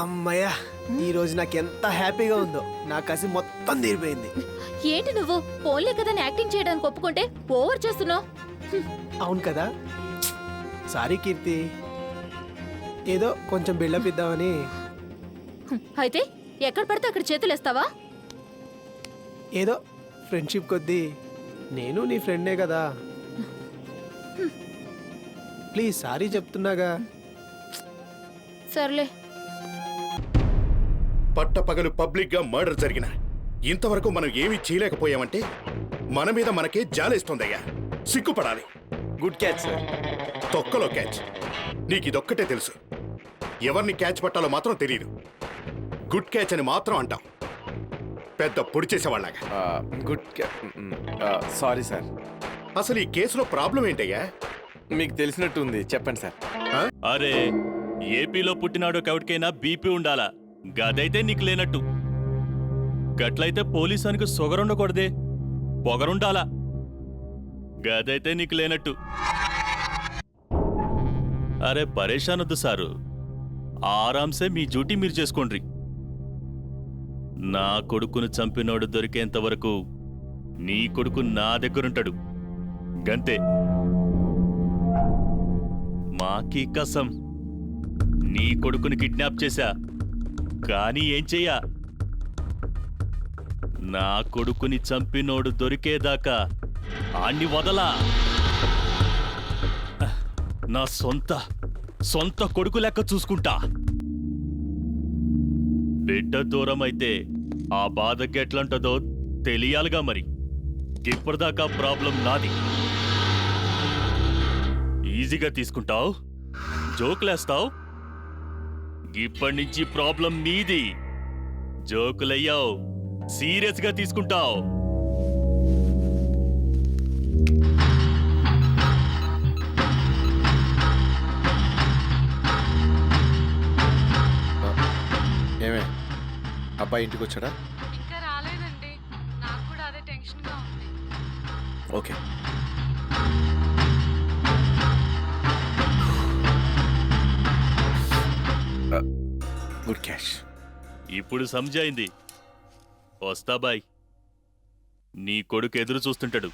అమ్మయ్యా ఈ రోజు నాకు ఎంత హ్యాపీగా ఉందో. నా కసి మొత్తం తీరిపోయింది. ఏంటి నువ్వు? పోన్లే కదా యాక్టింగ్ చేయడానికి ఒప్పుకుంటే ఓవర్ చేస్తున్నావు. అవును కదా. సారీ కీర్తి. ఏదో కొంచెం బిల్డప్ ఇద్దామని. అయితే ఎక్కడ పడితే అక్కడ చేతులేస్తావా? ఏదో ఫ్రెండ్షిప్ కొద్దీ నేను నీ ఫ్రెండే కదా. ప్లీజ్ సారీ చెప్తున్నాగా. సర్లే. పట్టపగలు పబ్లిక్గా మర్డర్ జరిగిన. ఇంతవరకు మనం ఏమీ చేయలేకపోయామంటే మన మీద మనకే జాలేస్తోందయ్యా. సిగ్గుపడాలి. గుడ్ క్యాచ్ సార్ తొక్కలో క్యాచ్ నీకు ఇదొక్కటే తెలుసు. ఎవరిని క్యాచ్ పట్టాలో మాత్రం తెలియదు గుడ్ క్యాచ్ అని మాత్రం అంటాం. పెద్ద పొడి చేసేవాళ్ళగా గుడ్ సారీ సార్ అసలు ఈ కేసులో ప్రాబ్లం ఏంటయ్యా మీకు తెలిసినట్టుంది. చెప్పండి సార్ అరే ఏపీలో పుట్టినాడు ఎవరికైనా బీపీ ఉండాలా? గదైతే నీకు లేనట్టు. గట్లయితే పోలీసానికి సొగరుండకూడదే. పొగరుండాలా? గదైతే నీకు లేనట్టు. అరే పరేషానొద్దు సారు. ఆరాంసే మీ డ్యూటీ మీరు చేసుకోండ్రి. నా కొడుకును చంపినోడు దొరికేంత వరకు నీ కొడుకు నా దగ్గరుంటాడు. గంతే. మాకీ కసం. నీ కొడుకుని కిడ్నాప్ చేశా. కానీ ఏం చెయ్యా? నా కొడుకుని చంపినోడు దొరికేదాకా ఆణ్ణి వదలా. నా సొంత సొంత కొడుకు లెక్క చూసుకుంటా. బిడ్డ దూరం అయితే ఆ బాధకి ఎట్లంటదో తెలియాలిగా మరి. ఇప్పటిదాకా ప్రాబ్లం నాది. ఈజీగా తీసుకుంటావు? జోకులేస్తావు? ఇప్పటి నుంచి ప్రాబ్లం నీది జోకులయ్యావు. సీరియస్గా తీసుకుంటావు ఏమే? అబ్బాయి ఇంటికి వచ్చాడా ఇంకా రాలేదండి. నాకు కూడా అదే టెన్షన్గా ఉంది. ఓకే. గుడ్ క్యాష్ ఇప్పుడు సంజాయింది వస్తా బాయ్. నీ కొడుకు ఎదురు చూస్తుంటాడు.